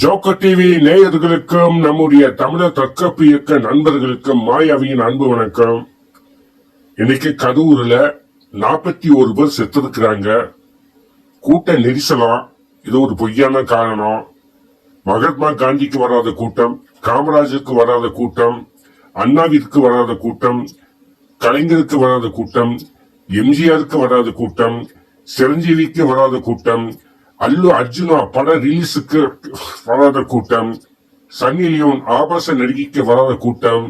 Joker TV நேயர்களுக்கும் நம்முடைய தமிழர் தற்காப்பு இயக்க நண்பர்களுக்கும் மாயாவியின் அன்பு வணக்கம். இன்னைக்கு கரூர்ல நாற்பத்தி ஒரு பேர் செத்துருக்கிறாங்க. கூட்ட நெரிசலம் இது ஒரு பொய்யான காரணம். மகாத்மா காந்திக்கு வராத கூட்டம் காமராஜருக்கு வராத கூட்டம் அண்ணாவிற்கு வராத கூட்டம் கலைஞருக்கு வராத கூட்டம் எம்ஜிஆருக்கு வராத கூட்டம் சிரஞ்சீவிக்கு வராத கூட்டம் அல்லு அர்ஜுனா பட ரிலீஸுக்கு வராத கூட்டம். சன்னி லியோன் ஆபாச நடிகைக்கு வராத கூட்டம்.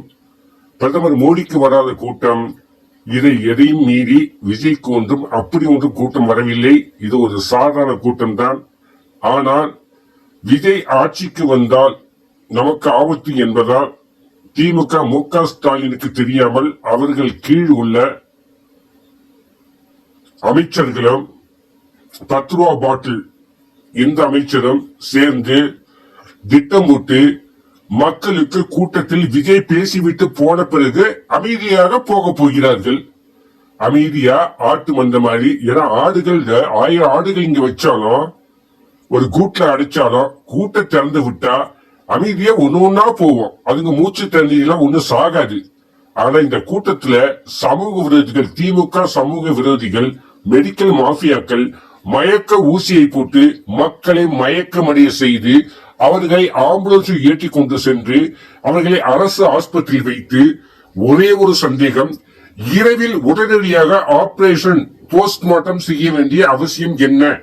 பிரதமர் மோடிக்கு வராத கூட்டம். இதை எதையும் மீறி விஜய்க்கு ஒன்றும் அப்படி ஒன்றும் கூட்டம் வரவில்லை. இது ஒரு சாதாரண கூட்டம் தான் ஆனால் விஜய் ஆட்சிக்கு வந்தால் நமக்கு ஆபத்து என்பதால் திமுக மு க ஸ்டாலினுக்கு தெரியாமல் அவர்கள் கீழ் உள்ள அமைச்சர்களும் பத்து ரூபா பாட்டில் இந்த அமைச்சரும் சேர்ந்து திட்டமிட்டு மக்களுக்கு கூட்டத்தில் விஜய் பேசிவிட்டு போன பிறகு அமைதியாக போக போகிறார்கள். அமைதியா ஆட்டு மந்த மாதிரி ஏன்னா ஆடுகள் ஆயிரம் ஆடுகள் இங்க வச்சாலும் ஒரு கூட்டுல அடைச்சாலும் கூட்ட திறந்து விட்டா அமைதியா ஒன்னு ஒன்னா போவோம். அதுங்க மூச்சு தண்ணியெல்லாம் ஒன்னும் சாகாது. ஆனா இந்த கூட்டத்துல சமூக விரோதிகள் திமுக சமூக விரோதிகள் மெடிக்கல் மாஃபியாக்கள் மயக்க ஊசியை போட்டு மக்களை மயக்கமடைய செய்து அவர்களை ஆம்புலன்ஸில் ஏற்றி கொண்டு சென்று அவர்களை அரசு ஆஸ்பத்திரியில் வைத்து ஒரே ஒரு சந்தேகம் இரவில் உடனடியாக ஆபரேஷன் போஸ்ட்மார்ட்டம் செய்ய வேண்டிய அவசியம் என்ன?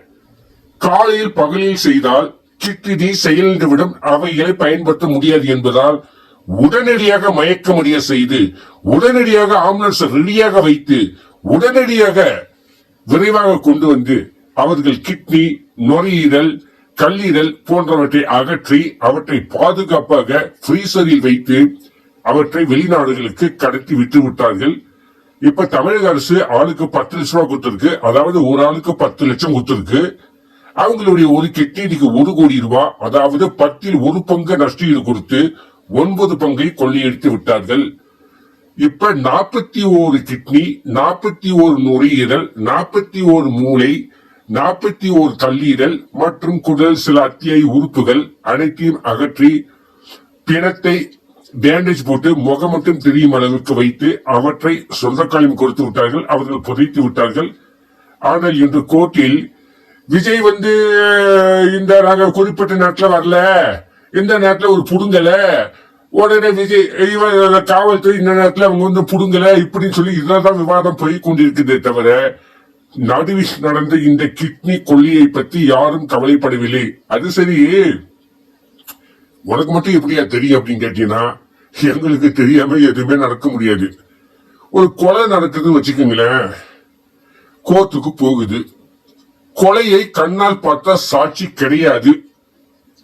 காலையில் பகலில் செய்தால் கிட்னி செயலிழந்துவிடும் அவைகளை பயன்படுத்த முடியாது என்பதால் உடனடியாக மயக்கமடைய செய்து உடனடியாக ஆம்புலன்ஸ் ரெடியாக வைத்து உடனடியாக விரைவாக கொண்டு வந்து அவர்கள் கிட்னி நுரையீரல் கல்லீரல் போன்றவற்றை அகற்றி அவற்றை பாதுகாப்பாக ஃப்ரீசரில் வைத்து அவற்றை வெளிநாடுகளுக்கு கடத்தி விட்டு விட்டார்கள். இப்ப தமிழக அரசு ஆளுக்கு பத்து லட்சம் ரூபாய் கொடுத்திருக்கு. அதாவது ஒரு ஆளுக்கு பத்து லட்சம் கொடுத்திருக்கு. அவங்களுடைய ஒரு கிட்னிக்கு ஒரு கோடி ரூபாய் அதாவது பத்தில் ஒரு பங்கு நஷ்டீடு கொடுத்து ஒன்பது பங்கை கொள்ளையடித்து விட்டார்கள். இப்ப நாற்பத்தி ஓரு கிட்னி நாற்பத்தி ஓரு நுரையீரல் நாற்பத்தி ஓரு மூளை நாற்பத்தி ஓர் கல்லீரல் மற்றும் குடல் சில அத்தியாய உறுப்புகள் அனைத்தையும் அகற்றி பிணத்தை பேண்டேஜ் போட்டு முகம் மட்டும் தெரியும் அளவுக்கு வைத்து அவற்றை சொந்தக்காலம் கொடுத்து விட்டார்கள் அவர்கள் புதைத்து விட்டார்கள். ஆனால் இன்று கோர்ட்டில் விஜய் வந்து இந்த நாங்க குறிப்பிட்ட நேரத்துல வரல இந்த நேரத்துல ஒரு புடுங்கல உடனே விஜய் இவன் காவல்துறை இந்த நேரத்துல அவங்க வந்து புடுங்கல இப்படின்னு சொல்லி இதெல்லாம் விவாதம் போய் கொண்டிருக்குதே தவிர நடுவில் நடந்த இந்த கிட்னி கொல்லியை பத்தி யாரும் கவலைப்படவில்லை. அது சரியே உனக்கு மட்டும் எப்படியா தெரியும் அப்படின்னு கேட்டீங்கன்னா எங்களுக்கு தெரியாம எதுவுமே நடக்க முடியாது. ஒரு கொலை நடக்குதுன்னு வச்சுக்கோங்களேன். கோர்ட்டுக்கு போகுது. கொலையை கண்ணால் பார்த்தா சாட்சி கிடையாது.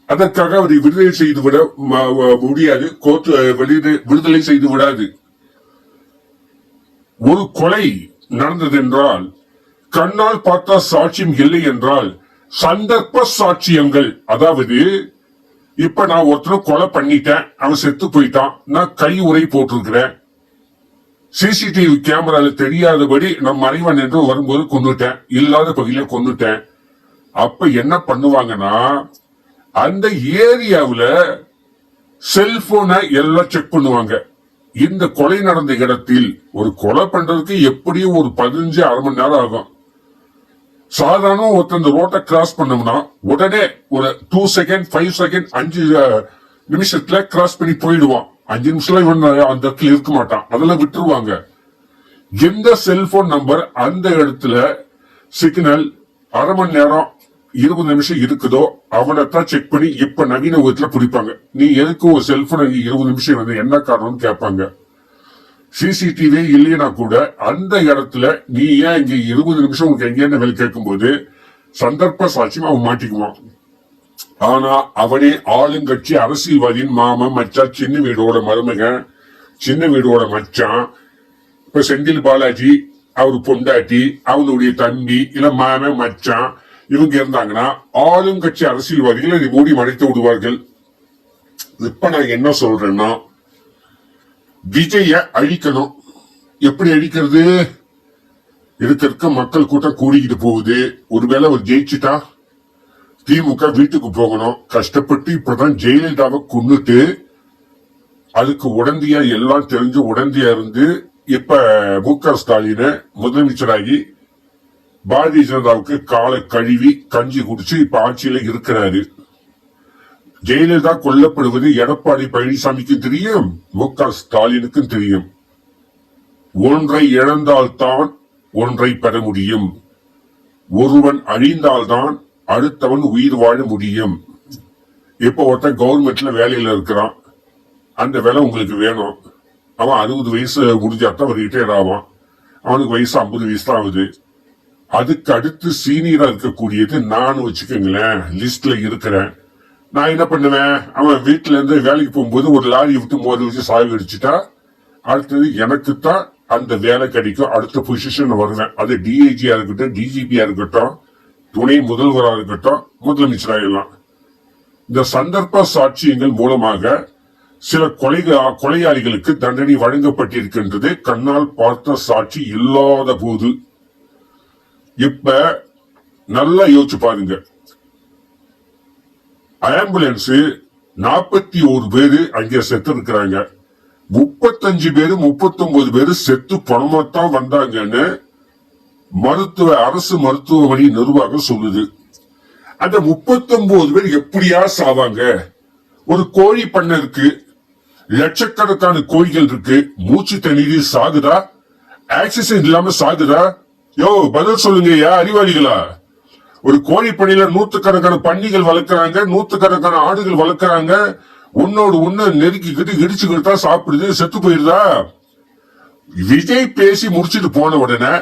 அதற்காக அவரை விடுதலை செய்து விட முடியாது. கோர்ட்டு விடுதலை செய்து விடாது. ஒரு கொலை நடந்தது என்றால் கண்ணால் பார்த்தா சாட்சியம் இல்லை என்றால் சந்தர்ப்ப சாட்சியங்கள். அதாவது இப்ப நான் ஒருத்தனை கொலை பண்ணிட்டேன் அவன் செத்து போயிட்டான் நான் கை உரை போட்டிருக்கிறேன். சிசிடிவி கேமரால தெரியாதபடி நான் மறைவன் என்று வரும்போது கொண்டுட்டேன் இல்லாத பகுதியில கொண்டுட்டேன் அப்ப என்ன பண்ணுவாங்கன்னா அந்த ஏரியாவுல செல்போனை எல்லாம் செக் பண்ணுவாங்க. இந்த கொலை நடந்த இடத்தில் ஒரு கொலை பண்றதுக்கு எப்படியும் ஒரு பதினஞ்சு அரை மணி நேரம் ஆகும். சாதாரண ஒருத்தர் இந்த ரோட்டை கிராஸ் பண்ணோம்னா உடனே ஒரு டூ செகண்ட் ஃபைவ் செகண்ட் அஞ்சு நிமிஷத்துல கிராஸ் பண்ணி போயிடுவான். அஞ்சு நிமிஷம் இவன் அந்த இடத்துல இருக்க மாட்டான். அதெல்லாம் விட்டுருவாங்க. எந்த செல்போன் நம்பர் அந்த இடத்துல சிக்னல் அரை மணி நேரம் இருபது நிமிஷம் இருக்குதோ அவனைத்தான் செக் பண்ணி இப்ப நவீன உலகத்துல பிடிப்பாங்க. நீ எதுக்கு ஒரு செல்போன் இருபது நிமிஷம் வந்து என்ன காரணம்னு கேட்பாங்க. சிசிடிவி இல்லைன்னா கூட அந்த இடத்துல நீ ஏன் இங்க இருபது நிமிஷம் உனக்கு எங்கேன்னு வேலை கேட்கும்போது சந்தர்ப்ப சாட்சியம் அவன் மாட்டிக்குவான். ஆனா அவனே ஆளுங்கட்சி அரசியல்வாதியின் மாமன் மச்சான் சின்ன வீடோட மருமகன் சின்ன வீடோட மச்சான் இப்ப செந்தில் பாலாஜி அவர் பொண்டாட்டி அவனுடைய தம்பி இல்ல மாமன் மச்சான் இவங்க இருந்தாங்கன்னா ஆளுங்கட்சி அரசியல்வாதிகள் இதை மூடி மறைத்து விடுவார்கள். இப்ப நான் என்ன சொல்றேன்னா விஜய அழிக்கணும். எப்படி அழிக்கிறது? இருக்க இருக்க மக்கள் கூட்டம் கூடிக்கிட்டு போகுது. ஒருவேளை அவர் ஜெயிச்சுட்டா? திமுக வீட்டுக்கு போகணும். கஷ்டப்பட்டு இப்பதான் ஜெயலலிதாவை கொன்னுட்டு அதுக்கு உடந்தையா எல்லாம் தெரிஞ்சு உடந்தையா இருந்து இப்ப மு க ஸ்டாலின முதலமைச்சராகி பாரதிய ஜனதாவுக்கு காலை கழுவி கஞ்சி குடிச்சு இப்ப ஆட்சியில இருக்கிறாரு. ஜெயலலிதா கொல்லப்படுவது எடப்பாடி பழனிசாமிக்கு தெரியும். மு க ஸ்டாலினுக்கும் தெரியும். ஒன்றை இழந்தால்தான் ஒன்றை பெற முடியும். ஒருவன் அழிந்தால்தான் அடுத்தவன் உயிர் வாழ முடியும். இப்ப ஒருத்தன் கவர்மெண்ட்ல வேலையில இருக்கிறான். அந்த வேலை உங்களுக்கு வேணும். அவன் அறுபது வயசு முடிஞ்சாத்தான் அவர் ரிட்டையர் ஆவான். அவனுக்கு வயசு ஐம்பது வயசு தான் ஆகுது. அதுக்கு அடுத்து சீனியரா இருக்கக்கூடியது நான் வச்சுக்கோங்களேன் லிஸ்ட்ல இருக்கிறேன். நான் என்ன பண்ணுவேன்? அவன் வீட்டுல இருந்து வேலைக்கு போகும்போது ஒரு லாரி விட்டு மோதி வச்சு சாவி அடிச்சுட்டா அடுத்தது எனக்கு தான் அந்த வேலை கிடைக்கும். அடுத்த பொசிஷன் வருவேன். அது டிஐஜியா இருக்கட்டும் டிஜிபியா இருக்கட்டும் துணை முதல்வராக இருக்கட்டும் முதலமைச்சராகலாம் இந்த சந்தர்ப்ப சாட்சியங்கள் மூலமாக சில கொலை கொலையாளிகளுக்கு தண்டனை வழங்கப்பட்டிருக்கின்றது. கண்ணால் பார்த்த சாட்சி இல்லாத போது. இப்ப நல்லா யோசிச்சு பாருங்க. ஆம்புலன்ஸ் நாற்பத்தி ஒரு பேரு அங்கே செத்து இருக்கிறாங்க முப்பத்தஞ்சு பேரு முப்பத்தொன்பது பேரு செத்து பணமாத்தான் வந்தாங்கன்னு மருத்துவ அரசு மருத்துவமனை நிர்வாகம் சொல்லுது. அந்த முப்பத்தொன்பது பேர் எப்படியா சாவாங்க? ஒரு கோழி பண்ணை இருக்கு. லட்சக்கணக்கான கோழிகள் இருக்கு. மூச்சு தண்ணீர் சாகுதா? ஆக்சிஜன் இல்லாம சாகுதா? யோ பதில் சொல்லுங்க யா அறிவாளிகளா? ஒரு கோழி நூத்துக்கணக்கான பன்னிகள் வளர்க்கறாங்க நூத்துக்கணக்கான ஆடுகள் வளர்க்கறாங்க. உன்னோடு ஒண்ணு நெருக்கிக்கிட்டு இடிச்சுக்கிட்டு தான் சாப்பிடுது செத்து போயிருதா? விஜய் பேசி முடிச்சிட்டு போன உடனே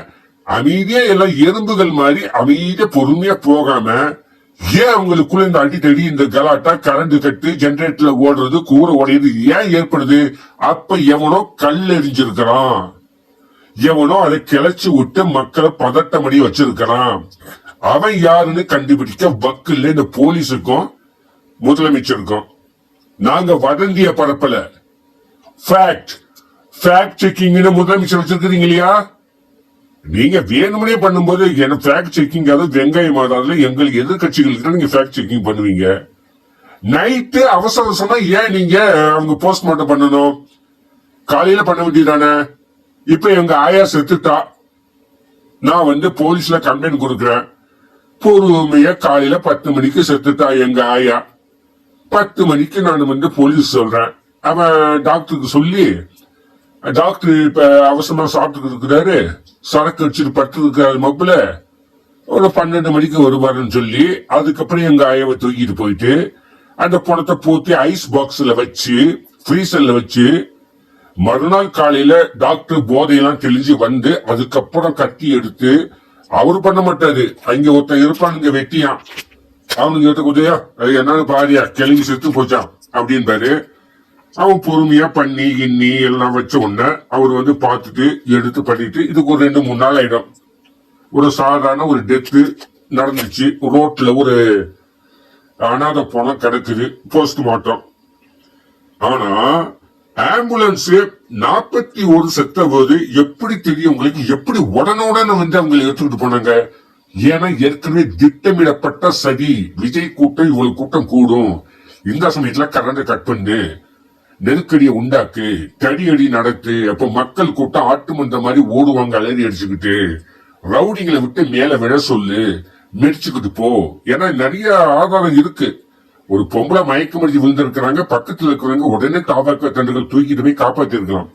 அமைதியா எல்லாம் எறும்புகள் மாதிரி அமைதியா பொறுமையா போகாம ஏன் அவங்களுக்குள்ள இந்த அடித்தடி இந்த கலாட்டா கரண்ட் கட்டு ஜெனரேட்டர்ல ஓடுறது கூரை உடையுது ஏன் ஏற்படுது? அப்ப எவனோ கல் எரிஞ்சிருக்கிறான் எவனோ அதை கிளச்சு விட்டு மக்களை பதட்டமடி வச்சிருக்கிறான். அவன் யாருன்னு கண்டுபிடிக்க வக்கில்ல இந்த போலீஸுக்கும் முதலமைச்சருக்கும். நாங்க வதந்திய பரப்பல. ஃபேக்ட் ஃபேக்ட் செக்கிங்னு முதலமைச்சர் வச்சிருக்கிறீங்க இல்லையா நீங்க வேணும்னே பண்ணும்போது என்ன ஃபேக்ட் செக்கிங் அதாவது வெங்காயம் ஆதாரில் எங்களுக்கு எதிர்கட்சிகளுக்கு நீங்க ஃபேக்ட் செக்கிங் பண்ணுவீங்க. நைட்டு அவசர அவசரமா ஏன் நீங்க அவங்க போஸ்ட்மார்ட்டம் பண்ணணும்? காலையில பண்ண வேண்டியதானே இப்ப எங்க ஆயா செத்துட்டா? நான் வந்து போலீஸ்ல கம்ப்ளைண்ட் கொடுக்குறேன். பொறுமையா காலையில பத்து மணிக்கு செத்துட்டா எங்க ஆயா? பத்து மணிக்கு நான் வந்து போலீஸ் சொல்றேன். அவன் டாக்டருக்கு சொல்லி டாக்டர் இப்ப அவசரமா சாப்பிட்டு இருக்கிறாரு. சரக்கு வச்சுட்டு பட்டு இருக்கிறாரு மப்புல. ஒரு பன்னெண்டு மணிக்கு வருவாருன்னு சொல்லி அதுக்கப்புறம் எங்க ஆயாவை தூக்கிட்டு போயிட்டு அந்த பணத்தை பூத்தி ஐஸ் பாக்ஸ்ல வச்சு ஃப்ரீசர்ல வச்சு மறுநாள் காலையில டாக்டர் போதையெல்லாம் தெளிஞ்சு வந்து அதுக்கப்புறம் கத்தி எடுத்து அவர் பண்ண மாட்டாரு. அங்க ஒருத்தன் இருப்பானுங்க வெட்டியான். அவனுங்க கிட்ட குதையா அது என்னன்னு பாரியா கிளம்பி செத்து போச்சான் அப்படின்பாரு. அவன் பொறுமையா பண்ணி கிண்ணி எல்லாம் வச்ச உடனே அவர் வந்து பார்த்துட்டு எடுத்து பண்ணிட்டு இதுக்கு ஒரு ரெண்டு மூணு நாள் ஆயிடும். ஒரு சாதாரண ஒரு டெத்து நடந்துச்சு. ரோட்ல ஒரு அனாதை பணம் கிடைக்குது போஸ்ட்மார்ட்டம் ஆனா ஆம்புலன்ஸ் நாற்பத்தி ஒரு செத்த போது எப்படி தெரியும் உங்களுக்கு? எப்படி உடனுடன் வந்து அவங்களை எடுத்துக்கிட்டு போனாங்க? ஏன்னா ஏற்கனவே திட்டமிடப்பட்ட சதி விஜய் கூட்டம் இவ்வளவு கூட்டம் கூடும். இந்த சமயத்துல கரண்ட் கட் பண்ணு. நெருக்கடியை உண்டாக்கு. தடி அடி நடத்து. அப்ப மக்கள் கூட்டம் ஆட்டு மந்த மாதிரி ஓடுவாங்க அலறி அடிச்சுக்கிட்டு. ரவுடிங்களை விட்டு மேல விழ சொல்லு. மெடிச்சுக்கிட்டு போ. ஏன்னா நிறைய ஆதாரம் இருக்கு. ஒரு பொம்பளை மயக்க மடிச்சு விழுந்திருக்கிறாங்க பக்கத்துல இருக்கிறவங்க உடனே தாபாக்க தண்டுகள் தூக்கிட்டு போய் காப்பாத்தி இருக்கலாம்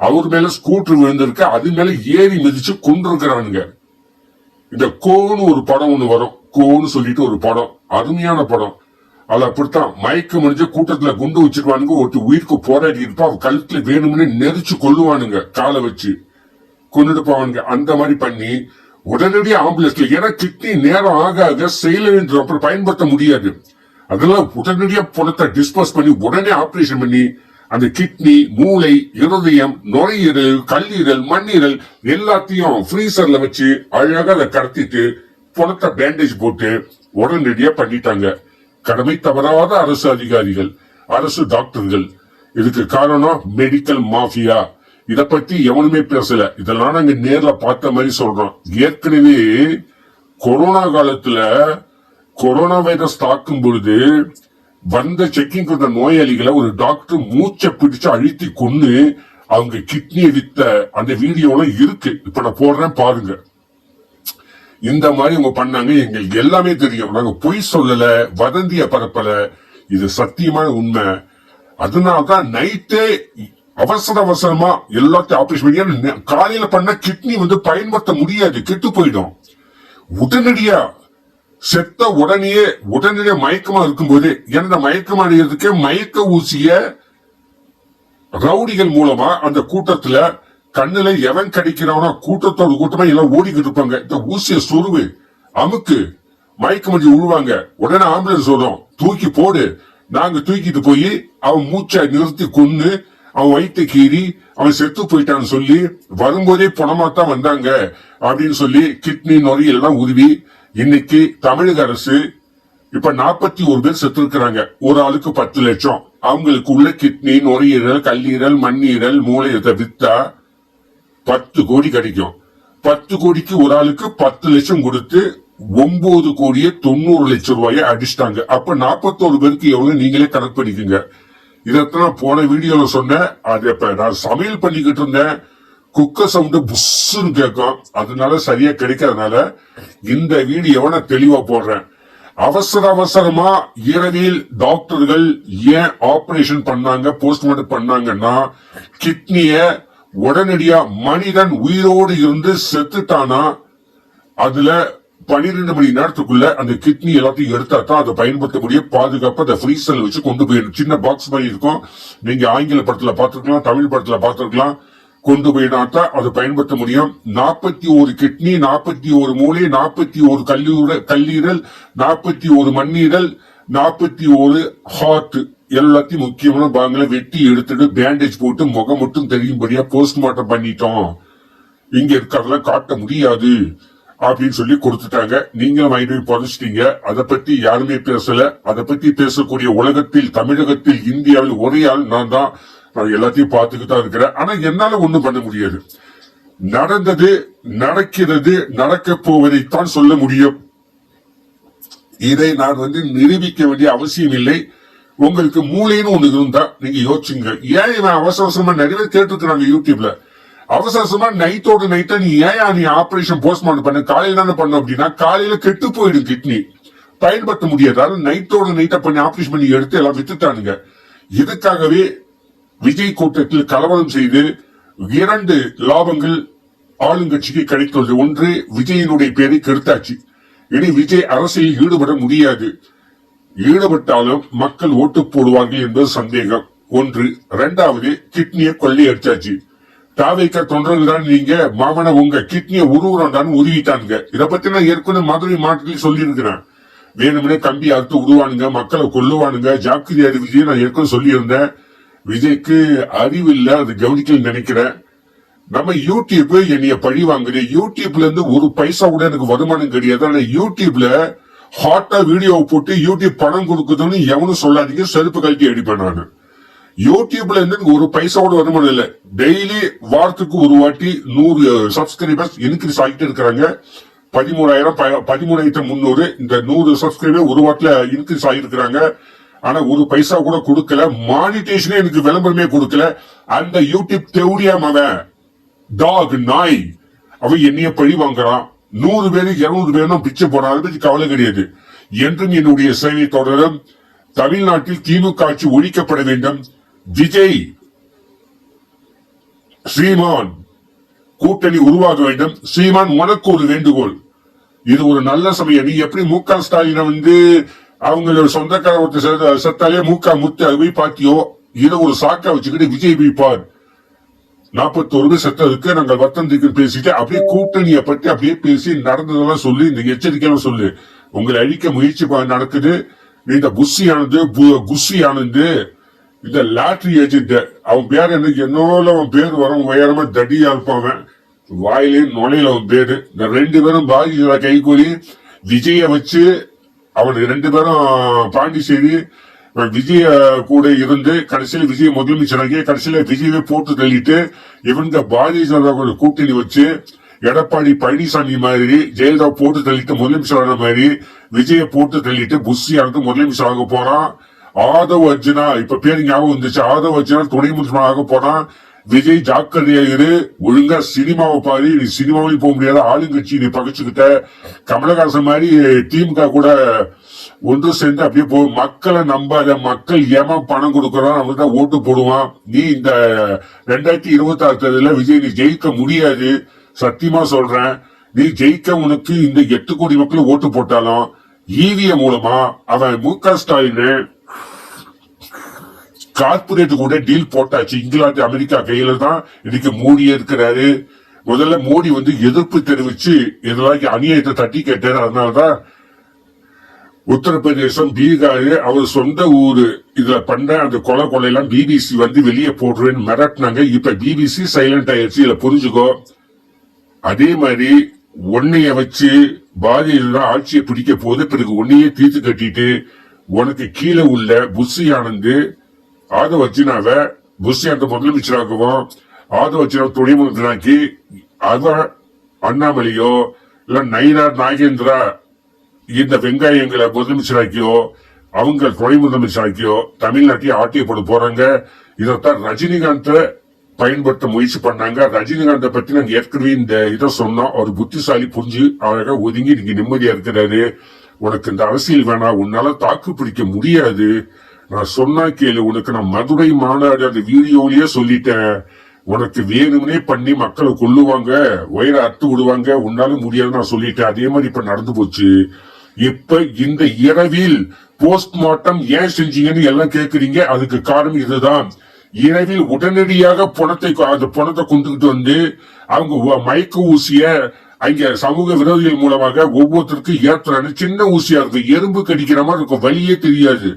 அவர் மேல ஸ்கூட்டர் விழுந்திருக்கு அது மேல ஏறி மிதிச்சு கொண்டிருக்கிறானுங்க இந்த கோன்னு ஒரு படம் ஒண்ணு வரும். கோன்னு சொல்லிட்டு ஒரு படம் அருமையான படம். அது அப்படித்தான் மயக்க முடிஞ்ச கூட்டத்துல குண்டு வச்சிருவானுங்க ஒருத்தர் உயிருக்கு போராடி இருப்பா அவன் கழுத்துல வேணும்னு நெரிச்சு கொல்லுவானுங்க காலை வச்சு. கொண்டுட்டு போவானுங்க அந்த மாதிரி பண்ணி உடனடியாக ஆம்புலன்ஸ்ல ஏன்னா கிட்னி நேரம் ஆக ஆக செயலிழந்து அப்புறம் பயன்படுத்த முடியாது. அதெல்லாம் உடனடியா பணத்தை டிஸ்போஸ் பண்ணி உடனே ஆபரேஷன் பண்ணி அந்த கிட்னி மூளை இருதயம் நுரையீரல் கல்லீரல் மண்ணீரல் எல்லாத்தையும் ஃப்ரீசர்ல வச்சு அழகா அதை கடத்திட்டு பணத்தை பேண்டேஜ் போட்டு உடனடியா பண்ணிட்டாங்க. கடமை தவறாத அரசு அதிகாரிகள் அரசு டாக்டர்கள். இதுக்கு காரணம் மெடிக்கல் மாஃபியா இத பத்தி எவனுமே பேசல. இதெல்லாம் நாங்க நேர்ல பார்த்த மாதிரி சொல்றோம். ஏற்கனவே கொரோனா காலத்துல கொரோனா வைரஸ் தாக்கும் பொழுது வந்த செக்கிங் கொண்ட நோயாளிகளை ஒரு டாக்டர் மூச்சை பிடிச்சு அழுத்தி கொண்டு அவங்க கிட்னியை வித்த அந்த வீடியோலாம் இருக்கு. இப்ப நான் போடுறேன் பாருங்க. இந்த மாதிரி அவங்க பண்ணாங்க. எங்களுக்கு எல்லாமே தெரியும். நாங்க பொய் சொல்லல வதந்திய பரப்பல. இது சத்தியமான உண்மை. அதனால்தான் நைட்டே அவசர அவசரமா எல்லாத்தையும் ஆபரேஷன் பண்ணி காலையில பண்ண கிட்னி வந்து பயன்படுத்த முடியாது. கெட்டு போயிடும். உடனடியா செத்த உடனே உடனடியே மயக்கமா இருக்கும்போது என்ன மயக்கம் அடைகிறதுக்கே மயக்க ஊசிய ரவுடிகள் மூலமா அந்த கூட்டத்துல கண்ணுல எவன் கடிக்கிறானோ கூட்டத்தோட கூட்டமா எல்லாம் ஓடிக்கிட்டு இருப்பாங்க. இந்த ஊசிய சொருவு அமுக்கு மயக்கம் அடி விழுவாங்க உடனே ஆம்புலன்ஸ் வரும் தூக்கி போடு. நாங்க தூக்கிட்டு போய் அவன் மூச்சை நிறுத்தி கொன்னு அவன் வயிற்று கீறி அவன் செத்து போயிட்டான்னு சொல்லி வரும்போதே பணமா தான் வந்தாங்க. அப்படின்னு சொல்லி கிட்னி நொறி எல்லாம் உருவி இன்னைக்கு தமிழக அரசு இப்ப நாற்பத்தி ஒரு பேர் செத்து இருக்கிறாங்க ஒரு ஆளுக்கு பத்து லட்சம். அவங்களுக்கு உள்ள கிட்னி நுரையீரல் கல்லீரல் மண்ணீரல் மூளை இதை வித்தா பத்து கோடி கிடைக்கும். பத்து கோடிக்கு ஒரு ஆளுக்கு பத்து லட்சம் கொடுத்து ஒன்பது கோடியே தொண்ணூறு லட்சம் ரூபாயை அடிச்சிட்டாங்க. அப்ப நாற்பத்தோரு பேருக்கு எவ்வளவு நீங்களே கணக்கு பண்ணிக்கோங்க. இதைத்தான் போன வீடியோல சொன்னேன். அது இப்ப நான் சமையல் பண்ணிக்கிட்டு இருந்தேன். குக்கர் சவுண்டு புஷ்ஷுன்னு கேட்கும். அதனால சரியா கிடைக்காதனால இந்த வீடியோவை நான் தெளிவா போடுறேன். அவசர அவசரமா இரவில் டாக்டர்கள் ஏன் ஆபரேஷன் பண்ணாங்க போஸ்ட்மார்டம் பண்ணாங்கன்னா கிட்னிய உடனடியா மனிதன் உயிரோடு இருந்து செத்துட்டானா? அதுல பனிரெண்டு மணி நேரத்துக்குள்ள அந்த கிட்னி எல்லாத்தையும் எடுத்தா தான் அதை பயன்படுத்தக்கூடிய பாதுகாப்பு அந்த ஃப்ரீசல் வச்சு கொண்டு போயிடும். சின்ன பாக்ஸ் மாதிரி இருக்கும். நீங்க ஆங்கில படத்துல பாத்துருக்கலாம் தமிழ் படத்துல பாத்துருக்கலாம் கொண்டு போயினா தான் அதை பயன்படுத்த முடியும். நாற்பத்தி ஒரு கிட்னி நாற்பத்தி ஒரு மூளை நாற்பத்தி ஒரு கல்லீரல் கல்லீரல் நாற்பத்தி ஒரு மண்ணீரல் நாற்பத்தி ஒரு ஹார்ட் எல்லாத்தையும் முக்கியமான பாகங்களை வெட்டி எடுத்துட்டு பேண்டேஜ் போட்டு முகம் மட்டும் தெரியும்படியா போஸ்ட்மார்ட்டம் பண்ணிட்டோம். இங்க இருக்கிறதெல்லாம் காட்ட முடியாது அப்படின்னு சொல்லி கொடுத்துட்டாங்க. நீங்களும் வாங்கிட்டு போய் புதைச்சிட்டீங்க. அதை பத்தி யாருமே பேசல. அதை பத்தி பேசக்கூடிய உலகத்தில் தமிழகத்தில் இந்தியாவில் ஒரே ஆள் நான் தான் நான் எல்லாத்தையும் பார்த்துக்கிட்டு தான் இருக்கிறேன். ஆனா என்னால ஒண்ணும் பண்ண முடியாது. நடந்தது நடக்கிறது நடக்க போவதைத்தான் சொல்ல முடியும். இதை நான் வந்து நிரூபிக்க வேண்டிய அவசியம் இல்லை. உங்களுக்கு மூளைன்னு ஒண்ணு இருந்தா நீங்க யோசிச்சுங்க. ஏன் இவன் அவசர அவசரமா நிறைய கேட்டுருக்காங்க யூடியூப்ல? அவசர அவசரமா நைட்டோட நைட்டா நீ ஏன் நீ ஆபரேஷன் போஸ்ட்மார்ட்டம் பண்ண? காலையில தானே பண்ண அப்படின்னா காலையில கெட்டு போயிடும் கிட்னி பயன்படுத்த முடியாது. அதாவது நைட்டோட நைட்டா பண்ணி ஆபரேஷன் பண்ணி எடுத்து எல்லாம் வித்துட்டானுங்க. இதுக்காகவே விஜய் கூட்டத்தில் கலவரம் செய்து இரண்டு லாபங்கள் ஆளுங்கட்சிக்கு கிடைத்துள்ளது. ஒன்று விஜயனுடைய பேரை கெடுத்தாச்சு இனி விஜய் அரசியலில் ஈடுபட முடியாது. ஈடுபட்டாலும் மக்கள் ஓட்டு போடுவார்கள் என்பது சந்தேகம். ஒன்று இரண்டாவது கிட்னியை கொள்ளையடிச்சாச்சு தாவைக்க தொண்டர்கள் தான் நீங்க மாமன உங்க கிட்னியை உருவுறோம் உருவிட்டானுங்க இத பத்தி நான் ஏற்கனவே மதுரை மாவட்டத்தில் சொல்லியிருக்கிறேன். வேணும்னே கம்பி அறுத்து விடுவானுங்க மக்களை கொல்லுவானுங்க. ஜாக்கிரதை விஜய் நான் ஏற்கனவே சொல்லியிருந்தேன். விஜய்க்கு அறிவு இல்ல அது கவனிக்கல நினைக்கிறேன். நம்ம யூடியூப் என்னைய பழி வாங்குது. யூடியூப்ல இருந்து ஒரு பைசா கூட எனக்கு வருமானம் கிடையாது. ஆனா யூடியூப்ல ஹாட்டா வீடியோ போட்டு யூடியூப் பணம் கொடுக்குதுன்னு எவனும் சொல்லாதீங்க செருப்பு கழட்டி அடிப்பேன் நான் யூடியூப்ல இருந்து எனக்கு ஒரு பைசா கூட வருமானம் இல்ல. டெய்லி வாரத்துக்கு ஒரு வாட்டி நூறு சப்ஸ்கிரைபர்ஸ் இன்க்ரீஸ் ஆகிட்டு இருக்கிறாங்க. பதிமூணாயிரம் ப- பதிமூணாயிரத்தி முந்நூறு இந்த நூறு சப்ஸ்கிரைபர் ஒரு வாட்டில இன்க்ரீஸ் ஆகிருக்கிறாங்க ஆனா ஒரு பைசா கூட கொடுக்கல. மானிட்டேஷனே எனக்கு விளம்பரமே கொடுக்கல. அந்த யூடியூப் தெவுடியாம் அவன் டாக் நாய் அவன் என்னைய பழி வாங்குறான். நூறு பேரு இருநூறு பேரும் பிச்சை போறான் அதை பத்தி கவலை கிடையாது. என்றும் என்னுடைய சேவை தொடரும். தமிழ்நாட்டில் திமுக ஆட்சி ஒழிக்கப்பட வேண்டும். விஜய் ஸ்ரீமான் கூட்டணி உருவாக வேண்டும். ஸ்ரீமான் உனக்கு ஒரு வேண்டுகோள். இது ஒரு நல்ல சமயம். நீ எப்படி மு க ஸ்டாலினை வந்து அவங்க சொந்தக்கார ஒருத்தர் செத்தாலே மூக்கா முத்து அது போய் பாத்தியோ? இதை ஒரு சாக்கா வச்சுக்கிட்டு விஜய் போய் பார். நாற்பத்தோரு பேர் செத்ததுக்கு நாங்கள் வத்தம் வத்தந்திக்கு பேசிட்டு அப்படியே கூட்டணியை பற்றி அப்படியே பேசி நடந்ததெல்லாம் சொல்லி இந்த எச்சரிக்கையெல்லாம் சொல்லு. உங்களை அழிக்க முயற்சி நடக்குது. இந்த புஷி ஆனது பு- குஷி ஆனது இந்த லாட்ரி ஏஜென்ட் அவன் பேர் எனக்கு என்னோட அவன் பேர் வரும் உயரமா தடியா இருப்பான் அவன். வாயிலே நுழையில அவன் பேரு. இந்த ரெண்டு பேரும் பாதிக்கிற கைகூலி விஜய வச்சு அவன் ரெண்டு பேரும் பாண்டிச்சேரி விஜய கூட இருந்து கடைசியில விஜய் முதலமைச்சராகி கடைசியில விஜயவே போட்டு தள்ளிட்டு இவங்க பாரதிய ஜனதா கூட கூட்டணி வச்சு எடப்பாடி பழனிசாமி மாதிரி ஜெயலலிதா போட்டு தள்ளிட்டு முதலமைச்சரான மாதிரி விஜய போட்டு தள்ளிட்டு புஷ் முதலமைச்சர் ஆக போறான்? ஆதவ் அர்ஜுனா இப்ப பேரு ஞாபகம் வந்துச்சு ஆதவ் அர்ஜுனா துணை முதலமைச்சர் ஆக போறான். விஜய் ஜாக்கிரதையா இரு ஒழுங்கா சினிமாவை பாரு. நீ சினிமாவிலும் போக முடியாத. ஆளுங்கட்சி நீ பகைச்சுக்கிட்ட. கமலஹாசன் மாதிரி திமுக கூட ஒன்று சேர்ந்து அப்படியே போ. மக்களை நம்பாத மக்கள் ஏமா பணம் கொடுக்கறான் அவன் தான் ஓட்டு போடுவான். நீ இந்த ரெண்டாயிரத்தி இருபத்தி ஆறு தேர்தலில் விஜய் நீ ஜெயிக்க முடியாது. சத்தியமா சொல்றேன். நீ ஜெயிக்க உனக்கு இந்த எட்டு கோடி மக்கள் ஓட்டு போட்டாலும் ஈவிஎம் மூலமா அவன் மு க ஸ்டாலின் கார்பரேட் கூட டீல் போட்டாச்சு. இங்கிலாந்து அமெரிக்கா கையில தான் இன்னைக்கு மோடி இருக்கிறாரு. முதல்ல மோடி வந்து எதிர்ப்பு தெரிவிச்சு இதெல்லாம் அநியாயத்தை தட்டி கேட்டாரு. அதனாலதான் உத்தரப்பிரதேசம் பீகார் அவர் சொந்த ஊரு இதுல பண்ண அந்த கொலை கொலையெல்லாம் பிபிசி வந்து வெளியே போடுறேன்னு மிரட்டினாங்க. இப்ப பிபிசி சைலண்ட் ஆயிடுச்சு இதுல புரிஞ்சுக்கோ. அதே மாதிரி உன்னைய வச்சு பாரதிய ஆட்சியை பிடிக்க போது பிறகு உன்னையே தீர்த்து கட்டிட்டு உனக்கு கீழே உள்ள புஷி ஆனந்து ஆதவ அர்ஜுனாவ புஷி அந்த முதலமைச்சராகவும் ஆதவ அர்ஜுனா துணை முதலாக்கி அவன் அண்ணாமலையோ இல்ல நயினார் நாகேந்திரா இந்த வெங்காயங்களை முதலமைச்சராக்கியோ அவங்க துணை முதலமைச்சராக்கியோ தமிழ்நாட்டையே ஆட்டியப்பட போறாங்க. இதைத்தான் ரஜினிகாந்த பயன்படுத்த முயற்சி பண்ணாங்க. ரஜினிகாந்த பத்தி நாங்க ஏற்கனவே இந்த இதை சொன்னோம். அவர் புத்திசாலி புரிஞ்சு அழகா ஒதுங்கி நீங்க நிம்மதியா இருக்கிறாரு. உனக்கு இந்த அரசியல் வேணாம். உன்னால தாக்கு பிடிக்க முடியாது. நான் சொன்னா கேளு உனக்கு நான் மதுரை மாநாடு அந்த வீடியோலயே சொல்லிட்டேன். உனக்கு வேணும்னே பண்ணி மக்களை கொல்லுவாங்க வயிறை அத்து விடுவாங்க உன்னால முடியாது நான் சொல்லிட்டேன். அதே மாதிரி இப்ப நடந்து போச்சு. இப்ப இந்த இரவில் போஸ்ட்மார்ட்டம் ஏன் செஞ்சீங்கன்னு எல்லாம் கேக்குறீங்க. அதுக்கு காரணம் இதுதான். இரவில் உடனடியாக பணத்தை அந்த பணத்தை கொண்டுகிட்டு வந்து அவங்க மயக்க ஊசிய அங்க சமூக விரோதிகள் மூலமாக ஒவ்வொருத்தருக்கும் ஏற்றுறாங்க சின்ன ஊசியா இருக்கும். எறும்பு கடிக்கிற மாதிரி இருக்கும். வழியே தெரியாது.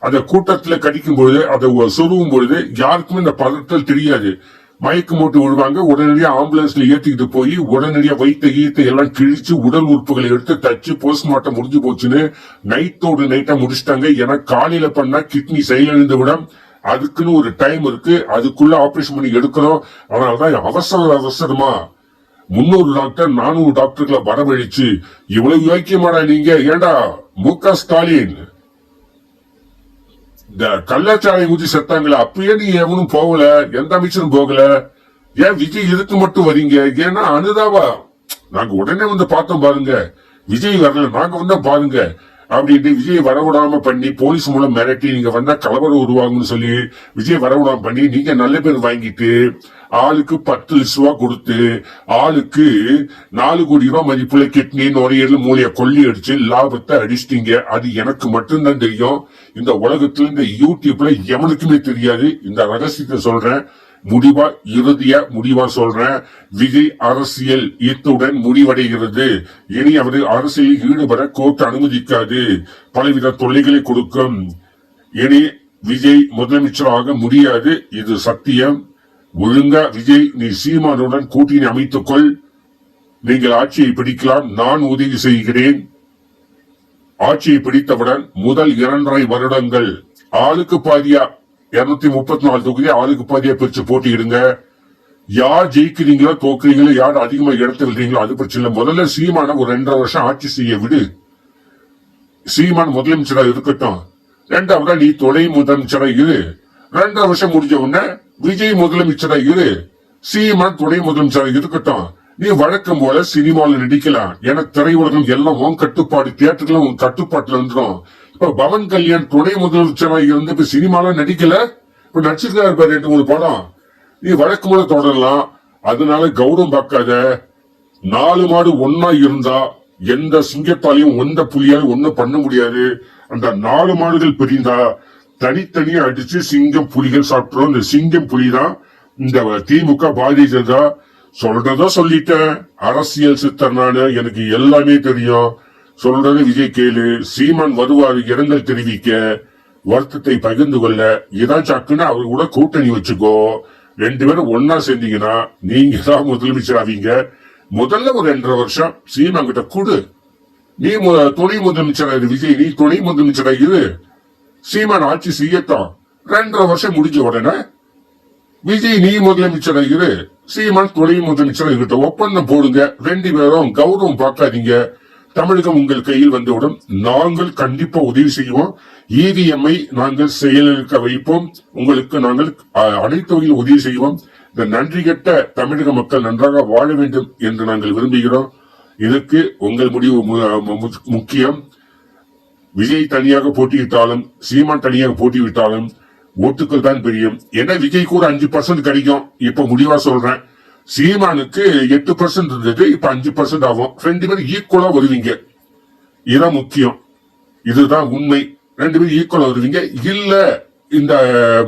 அந்த கூட்டத்துல கடிக்கும் பொழுது அதை சொருவும் சொருகும் பொழுது யாருக்குமே இந்த பதட்டல் தெரியாது. மயக்கம் போட்டு விழுவாங்க உடனடியா ஆம்புலன்ஸ்ல ஏத்திக்கிட்டு போய் உடனடியா வைத்த ஈத்தை எல்லாம் கிழிச்சு உடல் உறுப்புகளை எடுத்து தச்சு போஸ்ட்மார்ட்டம் முடிஞ்சு போச்சுன்னு நைட்டோடு நைட்டா முடிச்சிட்டாங்க. ஏன்னா காலையில பண்ணா கிட்னி செயலிழந்து விடும். அதுக்குன்னு ஒரு டைம் இருக்கு. அதுக்குள்ள ஆபரேஷன் பண்ணி எடுக்கணும். அதனாலதான் அவசர அவசரமா முன்னூறு டாக்டர் நானூறு டாக்டர்களை வரவழிச்சு இவ்வளவு யோக்கியமாடா நீங்க. ஏண்டா மு க ஸ்டாலின்? இந்த கள்ளச்சாலை ஊதி செத்தாங்களே அப்பயே நீ எவனும் போகல எந்த அமைச்சரும் போகல? ஏன் விஜய் இதுக்கு மட்டும் வரீங்க? ஏன்னா அனுதாபா நாங்க உடனே வந்து பார்த்தோம் பாருங்க. விஜய் வரல நாங்க வந்தா பாருங்க. அப்படின்ட்டு விஜய் வரவிடாம பண்ணி போலீஸ் மூலம் மிரட்டி நீங்க வந்தா கலவரம் உருவாகும்னு சொல்லி விஜய் வரவிடாம பண்ணி நீங்க நல்ல பேர் வாங்கிட்டு ஆளுக்கு பத்து லட்ச ரூபா கொடுத்து ஆளுக்கு நாலு கோடி ரூபாய் மதிப்புள்ள கிட்னி நுரையீரல் மூளைய கொல்லி அடிச்சு லாபத்தை அடிச்சிட்டீங்க. அது எனக்கு மட்டும்தான் தெரியும். இந்த உலகத்துல இந்த யூடியூப்ல எவனுக்குமே தெரியாது. இந்த ரகசியத்தை சொல்றேன். முடிவா இறுதியா முடிவா சொல்றேன். விஜய் அரசியல் இத்துடன் முடிவடைகிறது. இனி அவர் அரசியலில் ஈடுபட கோர்ட் அனுமதிக்காது. பலவித தொல்லைகளை கொடுக்கும். இனி விஜய் முதலமைச்சராக முடியாது. இது சத்தியம். ஒழுங்கா விஜய் நீ சீமானுடன் கூட்டணி அமைத்துக்கொள். நீங்கள் ஆட்சியை பிடிக்கலாம். நான் உதவி செய்கிறேன். ஆட்சியை பிடித்தவுடன் முதல் இரண்டரை வருடங்கள் ஆளுக்கு பாதியா இருநூத்தி முப்பத்தி நாலு தொகுதி ஆளுக்கு பாதியா பிரிச்சு போட்டியிடுங்க. யார் ஜெயிக்கிறீங்களோ தோக்குறீங்களோ யார் அதிகமா இடத்துல அது பிரச்சனை இல்லை. முதல்ல சீமான ஒரு ரெண்டரை வருஷம் ஆட்சி செய்ய விடு. சீமான் முதலமைச்சரா இருக்கட்டும். ரெண்டாவதா நீ துணை முதலமைச்சரா இரு. ரெண்டரை வருஷம் முடிஞ்ச உடனே விஜய் முதலமைச்சரா இரு. சீமான் துணை முதலமைச்சரா இருக்கட்டும். நீ வழக்கம் போல சினிமாவில் நடிக்கலாம். ஏன்னா திரையுலகம் எல்லாம் உன் கட்டுப்பாடு தியேட்டர்லாம் உன் கட்டுப்பாட்டுல இருந்துடும் இப்ப பவன் கல்யாண் துணை முதலமைச்சராக இருந்து இப்ப சினிமால நடிக்கல. இப்ப நடிச்சிருக்காரு பாரு ரெண்டு மூணு படம். நீ வழக்கு கூட தொடரலாம். அதனால கௌரவம் பார்க்காத. நாலு மாடு ஒன்னா இருந்தா எந்த சிங்கத்தாலையும் எந்த புலியாலும் ஒண்ணும் பண்ண முடியாது. அந்த நாலு மாடுகள் பிரிந்தா தனித்தனியா அடிச்சு சிங்கம் புலிகள் சாப்பிட்டுரும் இந்த சிங்கம் புலி தான் இந்த திமுக பாரதிய ஜனதா. சொல்றதா சொல்லிட்டேன். அரசியல் சித்தர் நானு எனக்கு எல்லாமே தெரியும். சொல்றது விஜய் கேளு. சீமான் வருவாரு இரங்கல் தெரிவிக்க வருத்தத்தை பகிர்ந்து கொள்ள ஏதாச்சும் அக்குன்னு அவர் கூட கூட்டணி வச்சுக்கோ. ரெண்டு பேரும் ஒன்னா சேர்ந்தீங்கன்னா நீங்க தான் முதலமைச்சர் ஆவீங்க முதல்ல ஒரு ரெண்டரை வருஷம் சீமான் கிட்ட கொடு. நீ மு- துணை முதலமைச்சர் விஜய். நீ துணை முதலமைச்சரா இரு. சீமான் ஆட்சி செய்யட்டும். ரெண்டரை வருஷம் முடிஞ்ச உடனே விஜய் நீ முதலமைச்சர் இரு. சீமான் துணை முதலமைச்சர் இருக்கட்ட ஒப்பந்தம் போடுங்க. ரெண்டு பேரும் கௌரவம் பார்க்காதீங்க. தமிழகம் உங்கள் கையில் வந்தவுடன் நாங்கள் கண்டிப்பா உதவி செய்வோம். இவிஎம்ஐ நாங்கள் செயலிழக்க வைப்போம். உங்களுக்கு நாங்கள் அனைத்து வகையில் உதவி செய்வோம். இந்த நன்றி கெட்ட தமிழக மக்கள் நன்றாக வாழ வேண்டும் என்று நாங்கள் விரும்புகிறோம். இதற்கு உங்கள் முடிவு மு- முக்கியம். விஜய் தனியாக போட்டியிட்டாலும் சீமான் தனியாக போட்டியிட்டாலும் ஓட்டுக்கள் தான் பெரியும். ஏன்னா விஜய் கூட அஞ்சு பர்சன்ட் கிடைக்கும். இப்ப முடிவா சொல்றேன். சீமானுக்கு எட்டு பர்சன்ட் இருந்தது இப்ப அஞ்சு பர்சன்ட் ஆகும். ரெண்டு பேரும் ஈக்குவலா வருவீங்க. இதுதான் முக்கியம். இதுதான் உண்மை. ரெண்டு பேரும் ஈக்குவலா வருவீங்க. இல்ல இந்த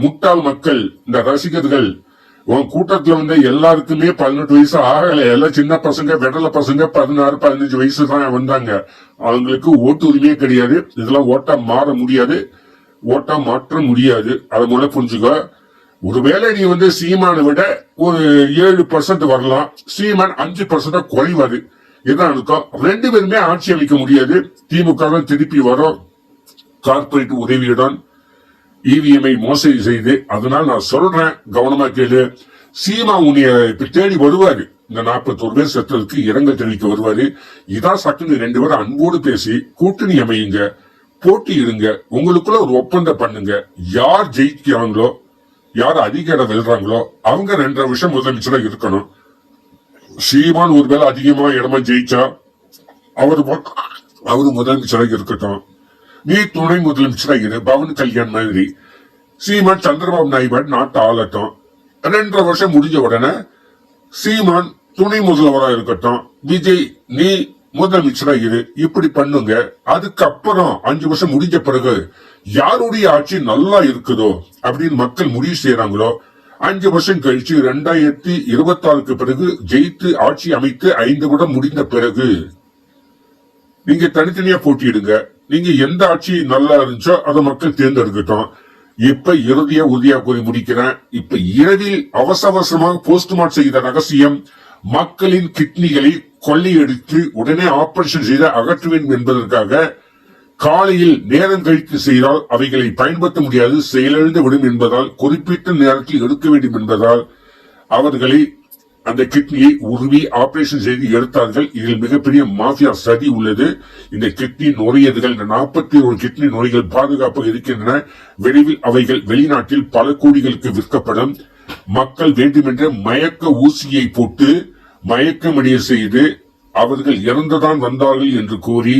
முட்டாள் மக்கள் இந்த ரசிகர்கள் உன் கூட்டத்துல வந்து எல்லாருக்குமே பதினெட்டு வயசு ஆகல. எல்லாம் சின்ன பசங்க விடல பசங்க பதினாறு பதினஞ்சு வயசு தான் வந்தாங்க. அவங்களுக்கு ஓட்டு உரிமையே கிடையாது. இதெல்லாம் ஓட்டா மாற முடியாது. ஓட்டா மாற்ற முடியாது. அதை மூலம் புரிஞ்சுக்கோ. ஒருவேளை நீ வந்து சீமானை விட ஒரு ஏழு பர்சன்ட் வரலாம். சீமான் அஞ்சு பர்சன்ட் குறைவாரு இதான் இருக்கும் ரெண்டு பேருமே ஆட்சி அமைக்க முடியாது. திமுக திருப்பி வரும். கார்பரேட் உதவியுடன் இவிஎம்ஐ மோசடி செய்து அதனால நான் சொல்றேன் கவனமா கேளு. சீமா உன்னைய தேடி வருவாரு. இந்த நாற்பத்தோரு பேர் செத்ததுக்கு இரங்கல் தெரிவிக்க வருவாரு. இதான் சட்டுன்னு ரெண்டு பேரும் அன்போடு பேசி கூட்டணி அமையுங்க போட்டி இருங்க உங்களுக்குள்ள ஒரு ஒப்பந்தம் பண்ணுங்க. யார் ஜெயிக்கிறாங்களோ யார் அதிக இடம் வெல்றாங்களோ அவங்க ரெண்டரை வருஷம் முதலமைச்சரா இருக்கணும். சீமான் ஒருவேளை அதிகமா இடமா ஜெயிச்சா அவர் அவரு முதலமைச்சராக இருக்கட்டும். நீ துணை முதலமைச்சராக இரு பவன் கல்யாண் மாதிரி. சீமான் சந்திரபாபு நாயுடு நாட்டை ஆளட்டும். ரெண்டரை வருஷம் முடிஞ்ச உடனே சீமான் துணை முதல்வராக இருக்கட்டும். விஜய் நீ முதலமைச்சராக இரு இப்படி பண்ணுங்க. அதுக்கப்புறம் அஞ்சு வருஷம் முடிஞ்ச பிறகு யாருடைய ஆட்சி நல்லா இருக்குதோ அப்படின்னு மக்கள் முடிவு செய்யறாங்களோ அஞ்சு வருஷம் கழிச்சு ரெண்டாயிரத்தி இருபத்தி ஆறுக்கு பிறகு ஜெயித்து ஆட்சி அமைத்து ஐந்து வருடம் முடிந்த பிறகு நீங்க தனித்தனியா போட்டியிடுங்க. நீங்க எந்த ஆட்சி நல்லா இருந்துச்சோ அதை மக்கள் தேர்ந்தெடுக்கட்டும். இப்ப இறுதியா உறுதியா கூறி முடிக்கிறேன். இப்ப இரவில் அவசர அவசரமாக போஸ்ட்மார்ட் செய்த ரகசியம் மக்களின் கிட்னிகளை கொள்ளையடித்து உடனே ஆபரேஷன் செய்து அகற்றுவேன் என்பதற்காக காலையில் நேரம் கழித்து செய்தால் அவைகளை பயன்படுத்த முடியாது செயலிழந்து விடும் என்பதால் குறிப்பிட்ட நேரத்தில் எடுக்க வேண்டும் என்பதால் அவர்களை அந்த கிட்னியை உருவி ஆபரேஷன் செய்து எடுத்தார்கள். இதில் மிகப்பெரிய மாஃபியா சதி உள்ளது. இந்த கிட்னி நுரையீரல்கள் இந்த நாற்பத்தி ஒரு கிட்னி நோய்கள் பாதுகாப்பாக இருக்கின்றன. விரைவில் அவைகள் வெளிநாட்டில் பல கோடிகளுக்கு விற்கப்படும். மக்கள் வேண்டுமென்ற மயக்க ஊசியை போட்டு மயக்கமடைய செய்து அவர்கள் இறந்துதான் வந்தார்கள் என்று கூறி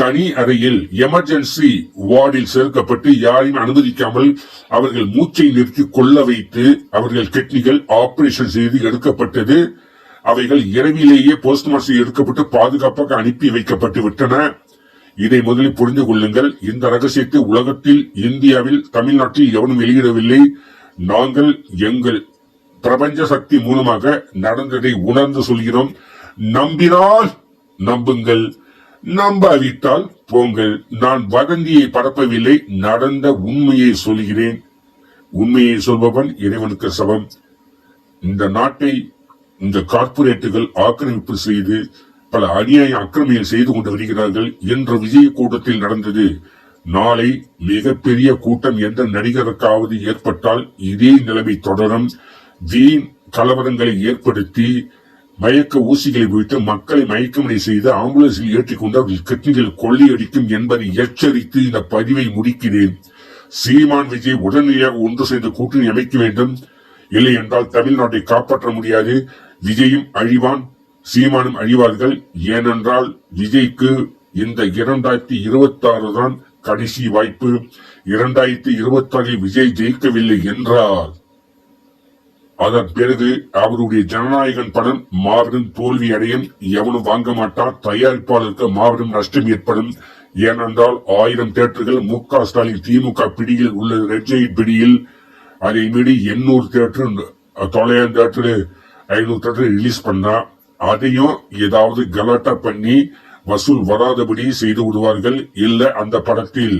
தனி அறையில் எமர்ஜென்சி வார்டில் சேர்க்கப்பட்டு யாரையும் அனுமதிக்காமல் அவர்கள் மூச்சை நிறுத்தி கொள்ள வைத்து அவர்கள் கிட்னிகள் ஆபரேஷன் செய்து எடுக்கப்பட்டது. அவைகள் இரவிலேயே போஸ்ட்மார்ட்டம் எடுக்கப்பட்டு பாதுகாப்பாக அனுப்பி வைக்கப்பட்டு விட்டன. இதை முதலில் புரிந்து கொள்ளுங்கள். இந்த ரகசியத்தை உலகத்தில் இந்தியாவில் தமிழ்நாட்டில் எவனும் வெளியிடவில்லை. நாங்கள் எங்கள் பிரபஞ்ச சக்தி மூலமாக நடந்ததை உணர்ந்து சொல்கிறோம். நம்பினால் நம்புங்கள். நம்பாவிட்டால் போங்கள் நான் வதந்தியை பரப்பவில்லை நடந்த உண்மையை சொல்கிறேன். உண்மையை சொல்பவன் இறைவனுக்கு சமம். இந்த நாட்டை இந்த கார்பரேட்டுகள் ஆக்கிரமிப்பு செய்து பல அநியாய அக்கிரமிகள் செய்து கொண்டு வருகிறார்கள் என்ற விஜய கூட்டத்தில் நடந்தது. நாளை மிகப்பெரிய கூட்டம் எந்த நடிகருக்காவது ஏற்பட்டால் இதே நிலைமை தொடரும். வீண் கலவரங்களை ஏற்படுத்தி மயக்க ஊசிகளை வைத்து மக்களை மயக்கமடை செய்து ஆம்புலன்ஸில் ஏற்றிக்கொண்டு அவர்கள் கிட்னிகள் கொள்ளையடிக்கும் என்பதை எச்சரித்து இந்த பதிவை முடிக்கிறேன். சீமான் விஜய் உடனடியாக ஒன்று சேர்ந்து கூட்டணி அமைக்க வேண்டும். இல்லை என்றால் தமிழ்நாட்டை காப்பாற்ற முடியாது. விஜயும் அழிவான் சீமானும் அழிவார்கள். ஏனென்றால் விஜய்க்கு இந்த இரண்டாயிரத்தி இருபத்தி ஆறு தான் கடைசி வாய்ப்பு. இரண்டாயிரத்தி இருபத்தி ஆறில் விஜய் ஜெயிக்கவில்லை என்றால் அதன் பிறகு அவருடைய ஜனநாயகன் படம் மாபெரும் தோல்வி அடையும். எவனும் வாங்க மாட்டான் தயாரிப்பாளருக்கு மாபெரும் நஷ்டம் ஏற்படும். ஏனென்றால் ஆயிரம் தேட்டர்கள் மு க ஸ்டாலின் திமுக பிடியில் உள்ள ரெட்ஜெயிட் பிடியில் அதை மீறி எண்ணூறு தேட்டர் தொள்ளாயிரம் தேட்டரு ஐநூறு தேட்டர் ரிலீஸ் பண்ணா அதையும் ஏதாவது கலாட்டா பண்ணி வசூல் வராதபடி செய்து விடுவார்கள். இல்ல அந்த படத்தில்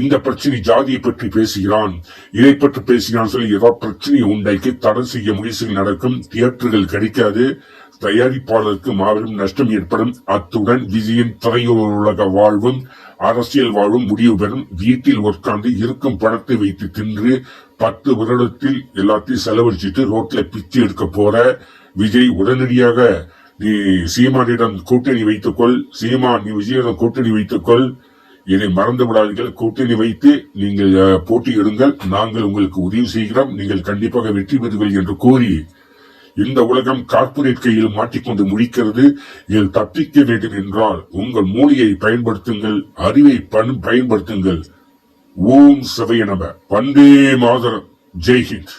இந்த பிரச்சனை ஜாதியை பற்றி பேசுகிறான். இதை பற்றி பேசுகிறான் சொல்லி ஏதாவது பிரச்சனையை உண்டாக்கி தடை செய்ய முயற்சிகள் நடக்கும். தியேட்டர்கள் கிடைக்காது. தயாரிப்பாளருக்கு மாபெரும் நஷ்டம் ஏற்படும். அத்துடன் விஜயின் திரையுலக வாழ்வும் அரசியல் வாழ்வும் முடிவு பெறும். வீட்டில் உட்கார்ந்து இருக்கும் பணத்தை வைத்து தின்று பத்து வருடத்தில் எல்லாத்தையும் செலவழிச்சிட்டு ரோட்ல பிச்சு எடுக்க போற விஜய் உடனடியாக நீ சீமானிடம் கூட்டணி வைத்துக்கொள். சீமா நீ விஜயிடம் கூட்டணி வைத்துக்கொள். இதை மறந்து விடாதீர்கள். கூட்டணி வைத்து நீங்கள் போட்டியிடுங்கள். நாங்கள் உங்களுக்கு உதவி செய்கிறோம். நீங்கள் கண்டிப்பாக வெற்றி பெறுவீர்கள் என்று கூறி இந்த உலகம் கார்ப்பரேட் கையில் மாட்டிக்கொண்டு முடிக்கிறது. இதில் தப்பிக்க வேண்டும் என்றால் உங்கள் மூளையை பயன்படுத்துங்கள். அறிவை பயன்படுத்துங்கள். ஓம் சபைய நம. வந்தே மாதரம். ஜெய்ஹிந்த்.